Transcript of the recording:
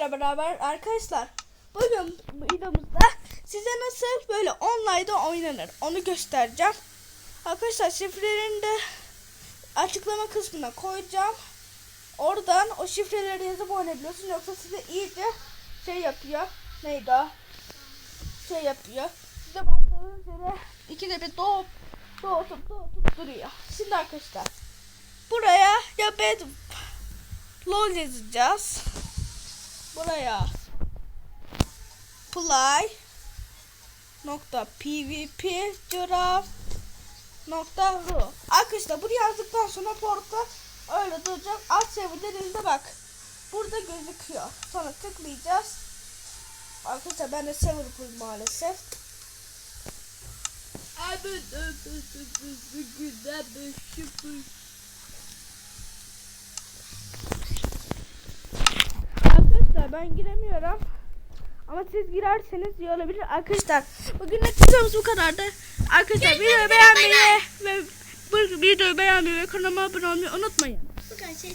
beraber arkadaşlar bugün bu videomuzda size nasıl böyle online'da oynanır onu göstereceğim. Arkadaşlar şifrelerini de açıklama kısmına koyacağım. Oradan o şifreleri yazıp oynayabiliyorsun yoksa size iyice şey yapıyor. Neydi? Şey yapıyor. Size başladığınız yere ikide bir doğup doğutup doğutup duruyor. Şimdi arkadaşlar buraya ya bed lol yazacağız. Buraya play nokta pvp giraffe nokta ru. Arkadaşlar bunu yazdıktan sonra porta öyle duracak. Alt serverlerinde bak. Burada gözüküyor. Sonra tıklayacağız. Arkadaşlar ben de server kurdum maalesef. Güzel bir şıpır. Arkadaşlar ben giremiyorum. Ama siz girerseniz iyi olabilir. Arkadaşlar bugün de videomuz bu kadardı. Arkadaşlar videoyu beğenmeyi ve bu videoyu beğenmeyi ve kanalıma abone olmayı unutmayın. Bu kadar şey